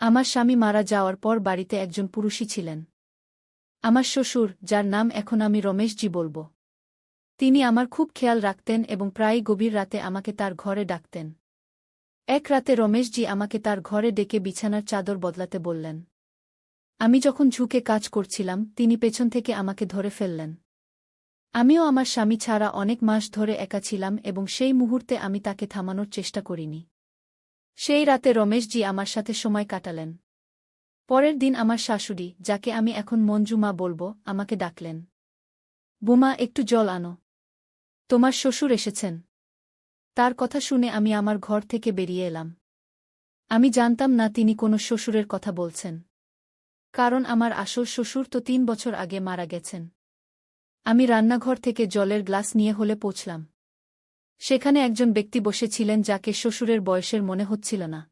আমার স্বামী মারা যাওয়ার পর বাড়িতে একজন পুরুষই ছিলেন। আমার শ্বশুর, যার নাম এখন আমি রমেশজি বলব। তিনি আমার খুব খেয়াল রাখতেন এবং প্রায়ই গভীর রাতে আমাকে তার ঘরে ডাকতেন। এক রাতে রমেশজি আমাকে তার ঘরে ডেকে বিছানার চাদর বদলাতে বললেন, আমি যখন ঝুঁকে কাজ করছিলাম, তিনি পেছন থেকে আমাকে ধরে ফেললেন। আমিও আমার স্বামী ছাড়া অনেক মাস ধরে একা ছিলাম এবং সেই মুহূর্তে আমি তাকে থামানোর চেষ্টা করিনি। সেই রাতে রমেশজি আমার সাথে সময় কাটালেন। পরের দিন আমার শাশুড়ি, যাকে আমি এখন মঞ্জু মা বলব, আমাকে ডাকলেন। বুমা, একটু জল আনো। তোমার শ্বশুর এসেছেন। তার কথা শুনে আমি আমার ঘর থেকে বেরিয়ে এলাম। আমি জানতাম না তিনি কোনো শ্বশুরের কথা বলছেন। কারণ আমার আসল শ্বশুর তো তিন বছর আগে মারা গেছেন। আমি রান্নাঘর থেকে জলের গ্লাস নিয়ে হলে পৌঁছলাম। সেখানে একজন ব্যক্তি বসেছিলেন যাকে শ্বশুরের বয়সের মনে হচ্ছিল না।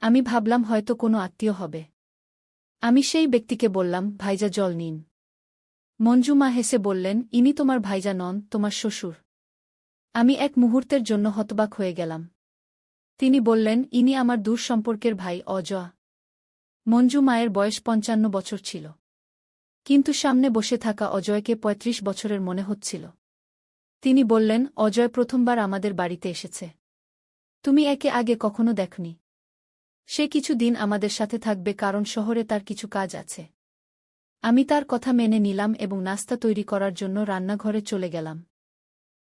আমি ভাবলাম হয়তো কোনো আত্মীয় হবে। আমি সেই ব্যক্তিকে বললাম, ভাইজা, জল নিন। মঞ্জুমা হেসে বললেন, ইনি তোমার ভাইজা নন, তোমার শ্বশুর। আমি এক মুহূর্তের জন্য হতবাক হয়ে গেলাম। তিনি বললেন, ইনি আমার দূর সম্পর্কের ভাই, অজয়া। মঞ্জু মায়ের বয়স পঞ্চান্ন বছর ছিল। কিন্তু সামনে বসে থাকা অজয়কে ৩৫ বছরের মনে হচ্ছিল। তিনি বললেন, অজয় প্রথমবার আমাদের বাড়িতে এসেছে। তুমি একে আগে কখনো দেখনি। সে কিছু দিন আমাদের সাথে থাকবে কারণ শহরে তার কিছু কাজ আছে। আমি তার কথা মেনে নিলাম এবং নাস্তা তৈরি করার জন্য রান্নাঘরে চলে গেলাম।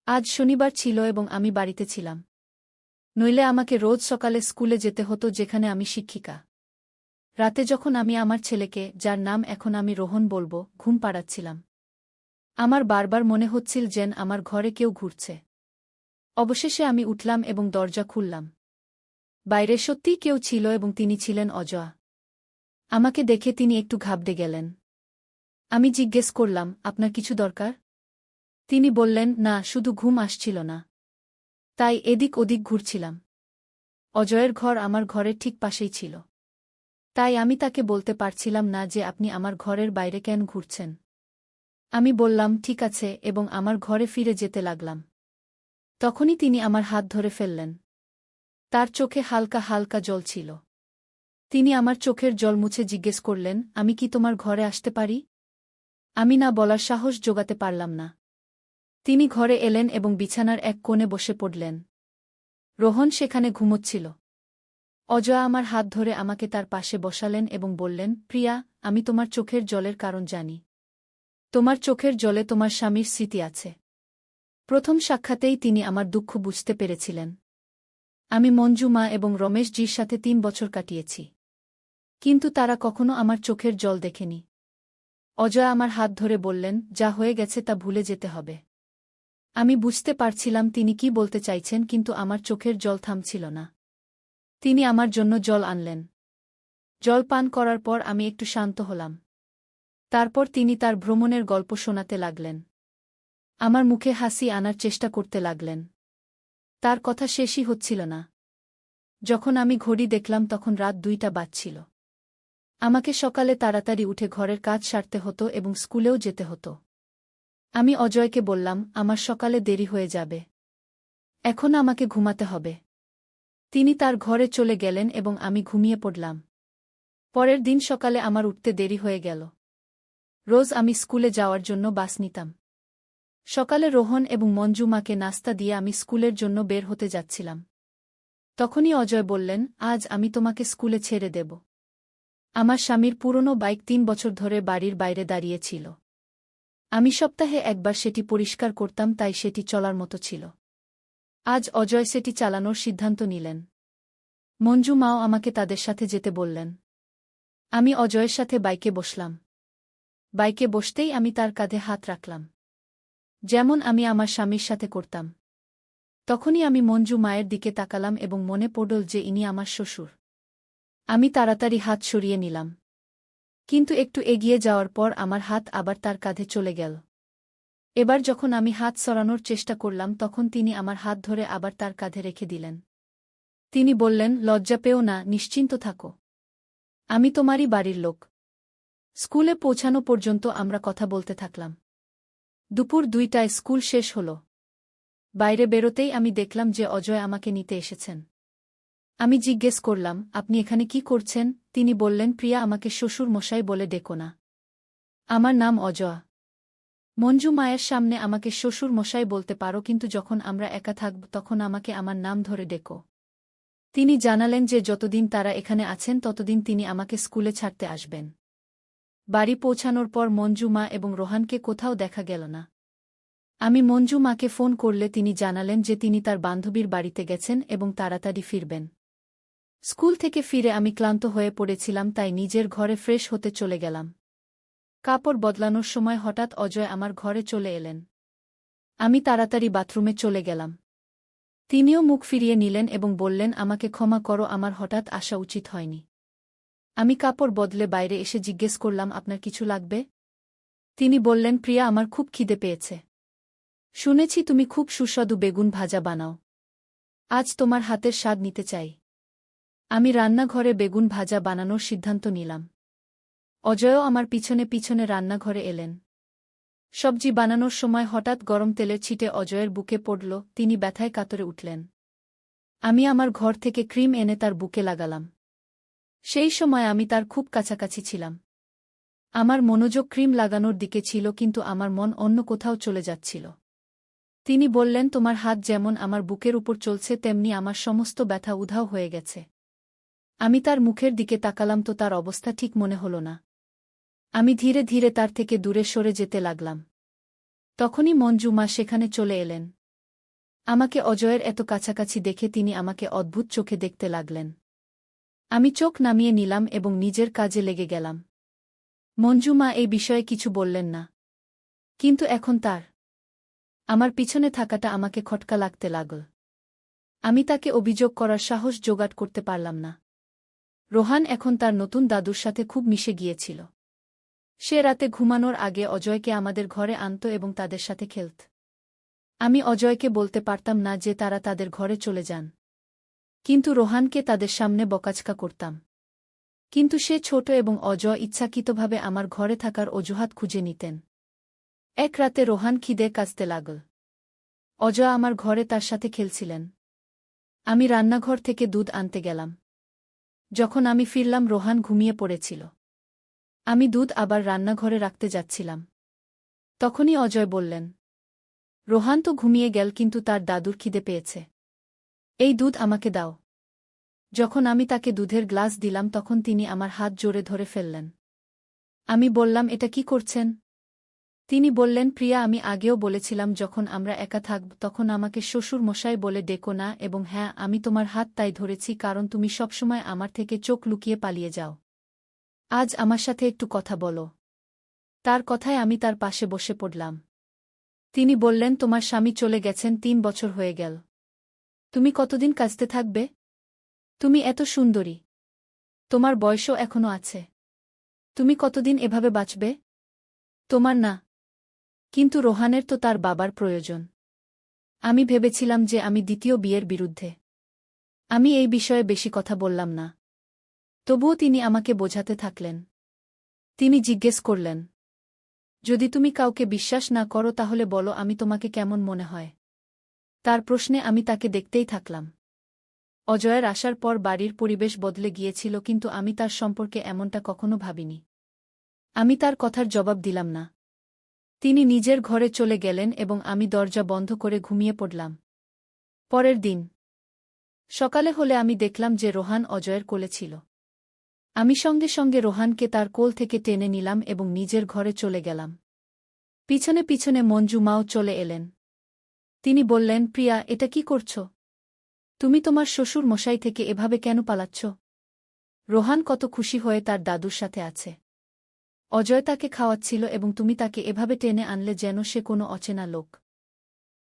আজ শনিবার ছিল এবং আমি বাড়িতে ছিলাম। নইলে আমাকে রোজ সকালে স্কুলে যেতে হতো যেখানে আমি শিক্ষিকা। রাতে যখন আমি আমার ছেলেকে, যার নাম এখন আমি রোহন বলব, ঘুম পাড়াচ্ছিলাম। আমার বারবার মনে হচ্ছিল যেন আমার ঘরে কেউ ঘুরছে। অবশেষে আমি উঠলাম এবং দরজা খুললাম। বাইরে সত্যিই কেউ ছিল এবং তিনি ছিলেন অজয়া। আমাকে দেখে তিনি একটু ঘাবড়ে গেলেন। আমি জিজ্ঞেস করলাম, আপনার কিছু দরকার? তিনি বললেন, না, শুধু ঘুম আসছিল না। তাই এদিক ওদিক ঘুরছিলাম। অজয়ের ঘর আমার ঘরের ঠিক পাশেই ছিল। তাই আমি তাকে বলতে পারছিলাম না যে আপনি আমার ঘরের বাইরে কেন ঘুরছেন। আমি বললাম, ঠিক আছে, এবং আমার ঘরে ফিরে যেতে লাগলাম। তখনই তিনি আমার হাত ধরে ফেললেন। তার চোখে হালকা হালকা জল ছিল। তিনি আমার চোখের জল মুছে জিজ্ঞেস করলেন, আমি কি তোমার ঘরে আসতে পারি? আমি না বলার সাহস জোগাতে পারলাম না। তিনি ঘরে এলেন এবং বিছানার এক কোণে বসে পড়লেন। রোহন সেখানে ঘুমোচ্ছিল। অজয়া আমার হাত ধরে আমাকে তার পাশে বসালেন এবং বললেন, প্রিয়া, আমি তোমার চোখের জলের কারণ জানি। তোমার চোখের জলে তোমার স্বামীর স্মৃতি আছে। প্রথম সাক্ষাতেই তিনি আমার দুঃখ বুঝতে পেরেছিলেন। আমি মঞ্জু মা এবং রমেশজির সাথে তিন বছর কাটিয়েছি। কিন্তু তারা কখনো আমার চোখের জল দেখেনি। অজয় আমার হাত ধরে বললেন, যা হয়ে গেছে তা ভুলে যেতে হবে। আমি বুঝতে পারছিলাম তিনি কি বলতে চাইছেন, কিন্তু আমার চোখের জল থামছিল না। তিনি আমার জন্য জল আনলেন। জল পান করার পর আমি একটু শান্ত হলাম। তারপর তিনি তার ভ্রমণের গল্প শোনাতে লাগলেন। আমার মুখে হাসি আনার চেষ্টা করতে লাগলেন। তার কথা শেষই হচ্ছিল না। যখন আমি ঘড়ি দেখলাম তখন রাত দুইটা বাজছিল। আমাকে সকালে তাড়াতাড়ি উঠে ঘরের কাজ সারতে হতো এবং স্কুলেও যেতে হতো। আমি অজয়কে বললাম, আমার সকালে দেরি হয়ে যাবে। এখন আমাকে ঘুমাতে হবে। তিনি তার ঘরে চলে গেলেন এবং আমি ঘুমিয়ে পড়লাম। পরের দিন সকালে আমার উঠতে দেরি হয়ে গেল। রোজ আমি স্কুলে যাওয়ার জন্য বাস নিতাম। সকালে রোহন এবং মঞ্জু মাকে নাস্তা দিয়ে আমি স্কুলের জন্য বের হতে যাচ্ছিলাম। তখনই অজয় বললেন, আজ আমি তোমাকে স্কুলে ছেড়ে দেব। আমার স্বামীর পুরনো বাইক তিন বছর ধরে বাড়ির বাইরে দাঁড়িয়েছিল আমি সপ্তাহে একবার সেটি পরিষ্কার করতাম, তাই সেটি চলার মতো ছিল। আজ অজয় সেটি চালানোর সিদ্ধান্ত নিলেন। মঞ্জু মাও আমাকে তাদের সাথে যেতে বললেন। আমি অজয়ের সাথে বাইকে বসলাম। বাইকে বসতেই আমি তার কাঁধে হাত রাখলাম। যেমন আমি আমার স্বামীর সাথে করতাম। তখনই আমি মঞ্জু মায়ের দিকে তাকালাম এবং মনে পড়ল যে ইনি আমার শ্বশুর। আমি তাড়াতাড়ি হাত সরিয়ে নিলাম। কিন্তু একটু এগিয়ে যাওয়ার পর আমার হাত আবার তার কাঁধে চলে গেল। এবার যখন আমি হাত সরানোর চেষ্টা করলাম তখন তিনি আমার হাত ধরে আবার তার কাঁধে রেখে দিলেন। তিনি বললেন, লজ্জা পেও না, নিশ্চিন্ত থাকো। আমি তোমারই বাড়ির লোক। স্কুলে পৌঁছানো পর্যন্ত আমরা কথা বলতে থাকলাম। দুপুর দুইটায় স্কুল শেষ হল। বাইরে বেরোতেই আমি দেখলাম যে অজয় আমাকে নিতে এসেছেন। আমি জিজ্ঞেস করলাম, আপনি এখানে কি করছেন? তিনি বললেন, প্রিয়া আমাকে শ্বশুর মশাই বলে ডেকো না। আমার নাম অজয়া। মঞ্জু মায়ের সামনে আমাকে শ্বশুর মশাই বলতে পারো, কিন্তু যখন আমরা একা থাকব, তখন আমাকে আমার নাম ধরে ডেকো। তিনি জানালেন যে যতদিন তারা এখানে আছেন, ততদিন তিনি আমাকে স্কুলে ছাড়তে আসবেন। বাড়ি পৌঁছানোর পর মঞ্জুমা এবং রোহানকে কোথাও দেখা গেল না। আমি মঞ্জু মাকে ফোন করলে তিনি জানালেন যে তিনি তার বান্ধবীর বাড়িতে গেছেন এবং তাড়াতাড়ি ফিরবেন। স্কুল থেকে ফিরে আমি ক্লান্ত হয়ে পড়েছিলাম, তাই নিজের ঘরে ফ্রেশ হতে চলে গেলাম। কাপড় বদলানোর সময় হঠাৎ অজয় আমার ঘরে চলে এলেন। আমি তাড়াতাড়ি বাথরুমে চলে গেলাম। তিনিও মুখ ফিরিয়ে নিলেন এবং বললেন, আমাকে ক্ষমা করো, আমার হঠাৎ আসা উচিত হয়নি। আমি কাপড় বদলে বাইরে এসে জিজ্ঞেস করলাম, আপনার কিছু লাগবে? তিনি বললেন, প্রিয়া, আমার খুব খিদে পেয়েছে। শুনেছি তুমি খুব সুস্বাদু বেগুন ভাজা বানাও। আজ তোমার হাতের স্বাদ নিতে চাই। আমি রান্নাঘরে বেগুন ভাজা বানানোর সিদ্ধান্ত নিলাম। অজয়ও আমার পিছনে পিছনে রান্নাঘরে এলেন। সবজি বানানোর সময় হঠাৎ গরম তেলের ছিটে অজয়ের বুকে পড়ল, তিনি ব্যথায় কাতরে উঠলেন। আমি আমার ঘর থেকে ক্রিম এনে তার বুকে লাগালাম। সেই সময় আমি তার খুব কাছাকাছি ছিলাম। আমার মনোযোগ ক্রিম লাগানোর দিকে ছিল কিন্তু আমার মন অন্য কোথাও চলে যাচ্ছিল। তিনি বললেন, তোমার হাত যেমন আমার বুকের উপর চলছে, তেমনি আমার সমস্ত ব্যথা উধাও হয়ে গেছে। আমি তার মুখের দিকে তাকালাম তো তার অবস্থা ঠিক মনে হল না। আমি ধীরে ধীরে তার থেকে দূরে সরে যেতে লাগলাম। তখনই মঞ্জু মা সেখানে চলে এলেন। আমাকে অজয়ের এত কাছাকাছি দেখে তিনি আমাকে অদ্ভুত চোখে দেখতে লাগলেন। আমি চোখ নামিয়ে নিলাম এবং নিজের কাজে লেগে গেলাম। মঞ্জুমা এই বিষয়ে কিছু বললেন না। কিন্তু এখন তার। আমার পিছনে থাকাটা আমাকে খটকা লাগতে লাগল। আমি তাকে অভিযোগ করার সাহস জোগাড় করতে পারলাম না। রোহান এখন তার নতুন দাদুর সাথে খুব মিশে গিয়েছিল। সে রাতে ঘুমানোর আগে অজয়কে আমাদের ঘরে আনত এবং তাদের সাথে খেলত। আমি অজয়কে বলতে পারতাম না যে তারা তাদের ঘরে চলে যান। কিন্তু রোহানকে তাদের সামনে বকাচকা করতাম। কিন্তু সে ছোট এবং অজ ইচ্ছাকৃতভাবে আমার ঘরে থাকার অজুহাত খুঁজে নিতেন। এক রাতে রোহান খিদে কাজতে লাগল। অজয় আমার ঘরে তার সাথে খেলছিলেন। আমি রান্নাঘর থেকে দুধ আনতে গেলাম। যখন আমি ফিরলাম, রোহান ঘুমিয়ে পড়েছিল। আমি দুধ আবার রান্নাঘরে রাখতে যাচ্ছিলাম। তখনই অজয় বললেন, রোহান তো ঘুমিয়ে গেল, কিন্তু তার দাদুর খিদে পেয়েছে। এই দুধ আমাকে দাও। যখন আমি তাকে দুধের গ্লাস দিলাম, তখন তিনি আমার হাত জোরে ধরে ফেললেন। আমি বললাম, এটা কি করছেন? তিনি বললেন, প্রিয়া, আমি আগেও বলেছিলাম, যখন আমরা একা থাকব, তখন আমাকে শ্বশুর মশাই বলে ডেকো না এবং হ্যাঁ আমি তোমার হাত তাই ধরেছি, কারণ তুমি সবসময় আমার থেকে চোখ লুকিয়ে পালিয়ে যাও। আজ আমার সাথে একটু কথা বলো। তার কথায় আমি তার পাশে বসে পড়লাম। তিনি বললেন, তোমার স্বামী চলে গেছেন, তিন বছর হয়ে গেল। তুমি কতদিন কাজতে থাকবে? তুমি এত সুন্দরী। তোমার বয়সও এখনও আছে। তুমি কতদিন এভাবে বাঁচবে? তোমার না। কিন্তু রোহানের তো তার বাবার প্রয়োজন। আমি ভেবেছিলাম যে আমি দ্বিতীয় বিয়ের বিরুদ্ধে। আমি এই বিষয়ে বেশি কথা বললাম না। তবুও তিনি আমাকে বোঝাতে থাকলেন। তিনি জিজ্ঞেস করলেন, যদি তুমি কাউকে বিশ্বাস না করো তাহলে বলো আমি তোমাকে কেমন মনে হয়? তার প্রশ্নে আমি তাকে দেখতেই থাকলাম। অজয়ের আসার পর বাড়ির পরিবেশ বদলে গিয়েছিল কিন্তু আমি তার সম্পর্কে এমনটা কখনো ভাবিনি। আমি তার কথার জবাব দিলাম না। তিনি নিজের ঘরে চলে গেলেন এবং আমি দরজা বন্ধ করে ঘুমিয়ে পড়লাম। পরের দিন। সকালে হলে আমি দেখলাম যে রোহান অজয়ের কোলে ছিল। আমি সঙ্গে সঙ্গে রোহানকে তার কোল থেকে টেনে নিলাম এবং নিজের ঘরে চলে গেলাম। পিছনে পিছনে মঞ্জু মাও চলে এলেন। তিনি বললেন, প্রিয়া, এটা কি করছ? তুমি তোমার শ্বশুর মশাই থেকে এভাবে কেন পালাচ্ছ? রোহান কত খুশি হয়ে তার দাদুর সাথে আছে। অজয় তাকে খাওয়াচ্ছিল এবং তুমি তাকে এভাবে টেনে আনলে যেন সে কোনো অচেনা লোক।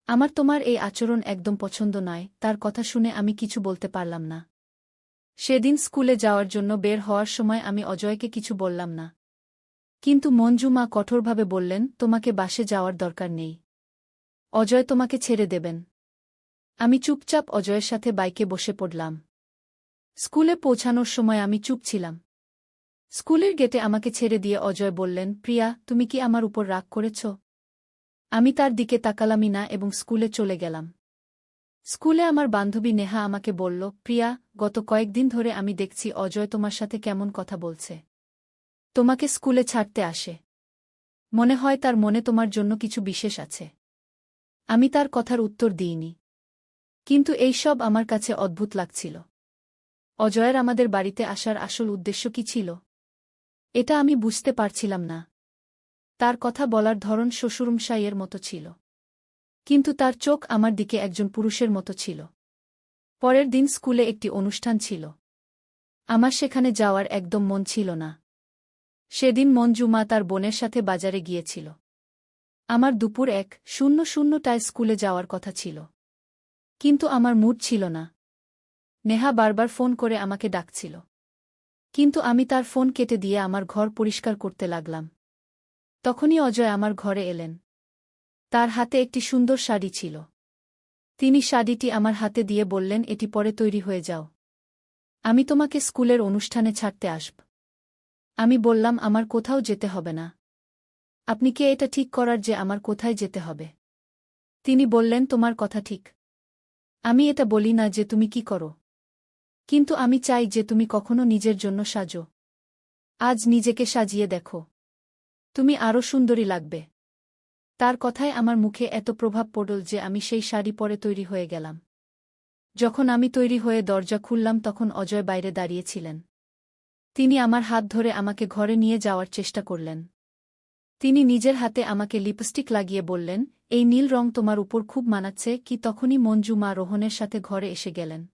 আমার তোমার এই আচরণ একদম পছন্দ নয়, তার কথা শুনে আমি কিছু বলতে পারলাম না। সেদিন স্কুলে যাওয়ার জন্য বের হওয়ার সময় আমি অজয়কে কিছু বললাম না। কিন্তু মঞ্জু মা কঠোরভাবে বললেন, তোমাকে বাসে যাওয়ার দরকার নেই। অজয় তোমাকে ছেড়ে দেবেন। আমি চুপচাপ অজয়ের সাথে বাইকে বসে পড়লাম। স্কুলে পৌঁছানোর সময় আমি চুপ ছিলাম। স্কুলের গেটে আমাকে ছেড়ে দিয়ে অজয় বললেন, প্রিয়া, তুমি কি আমার উপর রাগ করেছ? আমি তার দিকে তাকালামি না এবং স্কুলে চলে গেলাম। স্কুলে আমার বান্ধবী নেহা আমাকে বলল, প্রিয়া, গত কয়েকদিন ধরে আমি দেখছি অজয় তোমার সাথে কেমন কথা বলছে। তোমাকে স্কুলে ছাড়তে আসে। মনে হয় তার মনে তোমার জন্য কিছু বিশেষ আছে। আমি তার কথার উত্তর দিইনি। কিন্তু এই সব আমার কাছে অদ্ভুত লাগছিল। অজয়ের আমাদের বাড়িতে আসার আসল উদ্দেশ্য কি ছিল? এটা আমি বুঝতে পারছিলাম না। তার কথা বলার ধরন শ্বশুরমশাইয়ের মতো ছিল। কিন্তু তার চোখ আমার দিকে একজন পুরুষের মতো ছিল। পরের দিন স্কুলে একটি অনুষ্ঠান ছিল। আমার সেখানে যাওয়ার একদম মন ছিল না। সেদিন মঞ্জুমা তার বোনের সাথে বাজারে গিয়েছিল। আমার দুপুর এক শূন্য শূন্যটায় স্কুলে যাওয়ার কথা ছিল। কিন্তু আমার মুড ছিল না। নেহা বারবার ফোন করে আমাকে ডাকছিল। কিন্তু আমি তার ফোন কেটে দিয়ে আমার ঘর পরিষ্কার করতে লাগলাম। তখনই অজয় আমার ঘরে এলেন। তার হাতে একটি সুন্দর শাড়ি ছিল। তিনি শাড়িটি আমার হাতে দিয়ে বললেন, এটি পরে তৈরি হয়ে যাও। আমি তোমাকে স্কুলের অনুষ্ঠানে ছাড়তে আসব। আমি বললাম, আমার কোথাও যেতে হবে না। আপনি কে এটা ঠিক করার যে আমার কোথায় যেতে হবে? তিনি বললেন, তোমার কথা ঠিক। আমি এটা বলি না যে তুমি কি করো। কিন্তু আমি চাই যে তুমি কখনো নিজের জন্য সাজো। আজ নিজেকে সাজিয়ে দেখো। তুমি আরও সুন্দরী লাগবে। তার কথায় আমার মুখে এত প্রভাব পড়ল যে আমি সেই শাড়ি পরে তৈরি হয়ে গেলাম। যখন আমি তৈরি হয়ে দরজা খুললাম, তখন অজয় বাইরে দাঁড়িয়েছিলেন তিনি আমার হাত ধরে আমাকে ঘরে নিয়ে যাওয়ার চেষ্টা করলেন। তিনি নিজের হাতে আমাকে লিপস্টিক লাগিয়ে বললেন, এই নীল রং তোমার উপর খুব মানাচ্ছে, কি তখনই মঞ্জু মা রোহনের সাথে ঘরে এসে গেলেন।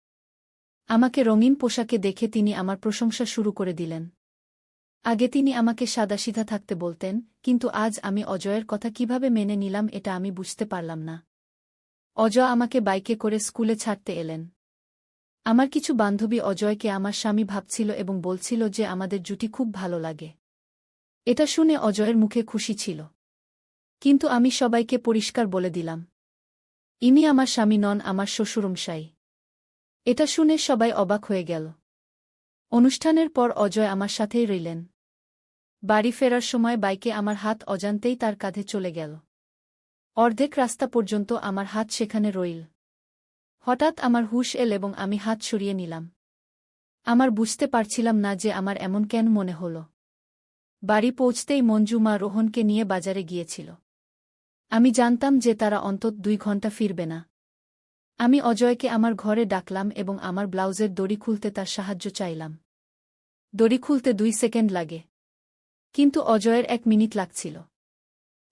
আমাকে রঙিন পোশাকে দেখে তিনি আমার প্রশংসা শুরু করে দিলেন। আগে তিনি আমাকে সাদাসিধা থাকতে বলতেন, কিন্তু আজ আমি অজয়ের কথা কীভাবে মেনে নিলাম এটা আমি বুঝতে পারলাম না। অজয় আমাকে বাইকে করে স্কুলে ছাড়তে এলেন। আমার কিছু বান্ধবী অজয়কে আমার স্বামী ভাবছিল এবং বলছিল যে আমাদের জুটি খুব ভালো লাগে। এটা শুনে অজয়ের মুখে খুশি ছিল। কিন্তু আমি সবাইকে পরিষ্কার বলে দিলাম। ইনি আমার স্বামী নন, আমার শ্বশুরমশাই এটা শুনে সবাই অবাক হয়ে গেল। অনুষ্ঠানের পর অজয় আমার সাথেই রইলেন। বাড়ি ফেরার সময় বাইকে আমার হাত অজান্তেই তার কাঁধে চলে গেল। অর্ধেক রাস্তা পর্যন্ত আমার হাত সেখানে রইল। হঠাৎ আমার হুশ এল এবং আমি হাত সরিয়ে নিলাম। আমার বুঝতে পারছিলাম না যে আমার এমন কেন মনে হল। বাড়ি পৌঁছতেই মঞ্জু মা রোহনকে নিয়ে বাজারে গিয়েছিল। আমি জানতাম যে তারা অন্তত দুই ঘণ্টা ফিরবে না। আমি অজয়কে আমার ঘরে ডাকলাম এবং আমার ব্লাউজের দড়ি খুলতে তার সাহায্য চাইলাম। দড়ি খুলতে দুই সেকেন্ড লাগে। কিন্তু অজয়ের এক মিনিট লাগছিল।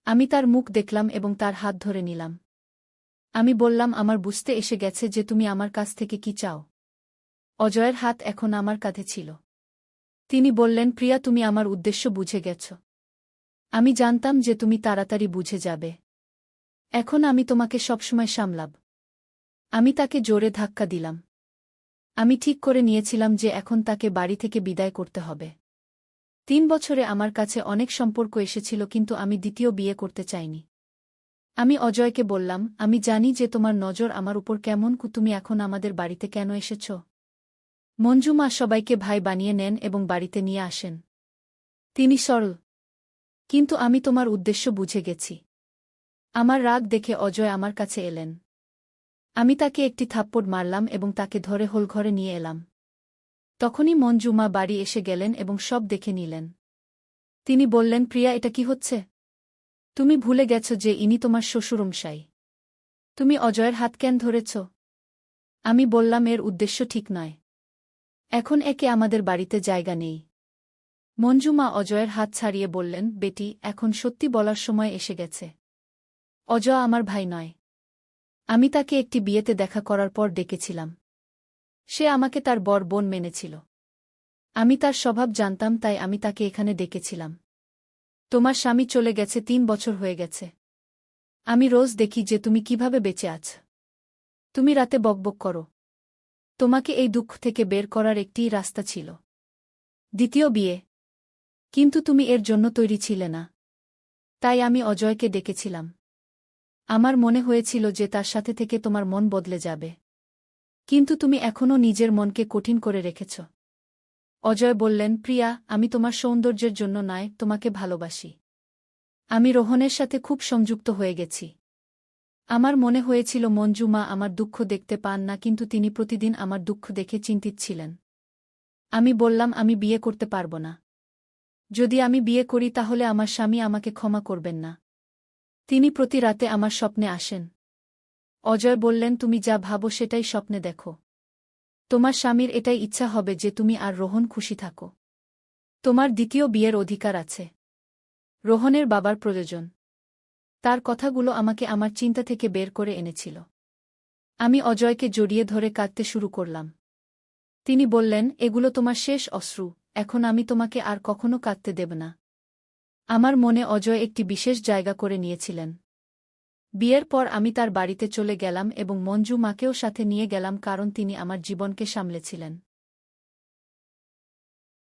আমি তার মুখ দেখলাম এবং তার হাত ধরে নিলাম। আমি বললাম, আমার বুঝতে এসে গেছে যে তুমি আমার কাছ থেকে কি চাও। অজয়ের হাত এখন আমার কাঁধে ছিল। তিনি বললেন, প্রিয়া, তুমি আমার উদ্দেশ্য বুঝে গেছ। আমি জানতাম যে তুমি তাড়াতাড়ি বুঝে যাবে। এখন আমি তোমাকে সবসময় সামলাব। আমি তাকে জোরে ধাক্কা দিলাম। আমি ঠিক করে নিয়েছিলাম যে এখন তাকে বাড়ি থেকে বিদায় করতে হবে। তিন বছরে আমার কাছে অনেক সম্পর্ক এসেছিল, কিন্তু আমি দ্বিতীয় বিয়ে করতে চাইনি। আমি অজয়কে বললাম, আমি জানি যে তোমার নজর আমার উপর কেমন, কু, তুমি এখন আমাদের বাড়িতে কেন এসেছ? মঞ্জুমা সবাইকে ভাই বানিয়ে নেন এবং বাড়িতে নিয়ে আসেন। তিনি সরল। কিন্তু আমি তোমার উদ্দেশ্য বুঝে গেছি। আমার রাগ দেখে অজয় আমার কাছে এলেন। আমি তাকে একটি থাপ্পড় মারলাম এবং তাকে ধরে হোলঘরে নিয়ে এলাম। তখনই মঞ্জুমা বাড়ি এসে গেলেন এবং সব দেখে নিলেন। তিনি বললেন, প্রিয়া, এটা কি হচ্ছে? তুমি ভুলে গেছ যে ইনি তোমার শ্বশুরমশাই। তুমি অজয়ের হাত কেন ধরেছ? আমি বললাম, এর উদ্দেশ্য ঠিক নয়। এখন একে আমাদের বাড়িতে জায়গা নেই। মঞ্জুমা অজয়ের হাত ছাড়িয়ে বললেন, বেটি, এখন সত্যি বলার সময় এসে গেছে। অজয় আমার ভাই নয়। আমি তাকে একটি বিয়েতে দেখা করার পর ডেকেছিলাম। সে আমাকে তার বর বোন মেনেছিল। আমি তার স্বভাব জানতাম, তাই আমি তাকে এখানে ডেকেছিলাম। তোমার স্বামী চলে গেছে, তিন বছর হয়ে গেছে। আমি রোজ দেখি যে তুমি কীভাবে বেঁচে আছ। তুমি রাতে বকবক করো। তোমাকে এই দুঃখ থেকে বের করার একটিই রাস্তা ছিল। দ্বিতীয় বিয়ে। কিন্তু তুমি এর জন্য তৈরি ছিলে না। তাই আমি অজয়কে ডেকেছিলাম। আমার মনে হয়েছিল যে তার সাথে থেকে তোমার মন বদলে যাবে। কিন্তু তুমি এখনও নিজের মনকে কঠিন করে রেখেছ। অজয় বললেন, প্রিয়া, আমি তোমার সৌন্দর্যের জন্য নয়, তোমাকে ভালোবাসি। আমি রোহনের সাথে খুব সংযুক্ত হয়ে গেছি। আমার মনে হয়েছিল, মঞ্জু মা আমার দুঃখ দেখতে পান না, কিন্তু তিনি প্রতিদিন আমার দুঃখ দেখে চিন্তিত ছিলেন। আমি বললাম, আমি বিয়ে করতে পারব না। যদি আমি বিয়ে করি, তাহলে আমার স্বামী আমাকে ক্ষমা করবেন না। তিনি প্রতি রাতে আমার স্বপ্নে আসেন। অজয় বললেন, তুমি যা ভাবো সেটাই স্বপ্নে দেখো। তোমার স্বামীর এটাই ইচ্ছা হবে যে তুমি আর রোহন খুশি থাকো। তোমার দ্বিতীয় বিয়ের অধিকার আছে। রোহনের বাবার প্রয়োজন। তার কথাগুলো আমাকে আমার চিন্তা থেকে বের করে এনেছিল। আমি অজয়কে জড়িয়ে ধরে কাঁদতে শুরু করলাম। তিনি বললেন, এগুলো তোমার শেষ অশ্রু, এখন আমি তোমাকে আর কখনো কাঁদতে দেব না। আমার মনে অজয় একটি বিশেষ জায়গা করে নিয়েছিলেন। বিয়ের পর আমি তার বাড়িতে চলে গেলাম এবং মঞ্জু মাকেও সাথে নিয়ে গেলাম কারণ তিনি আমার জীবনকে সামলেছিলেন।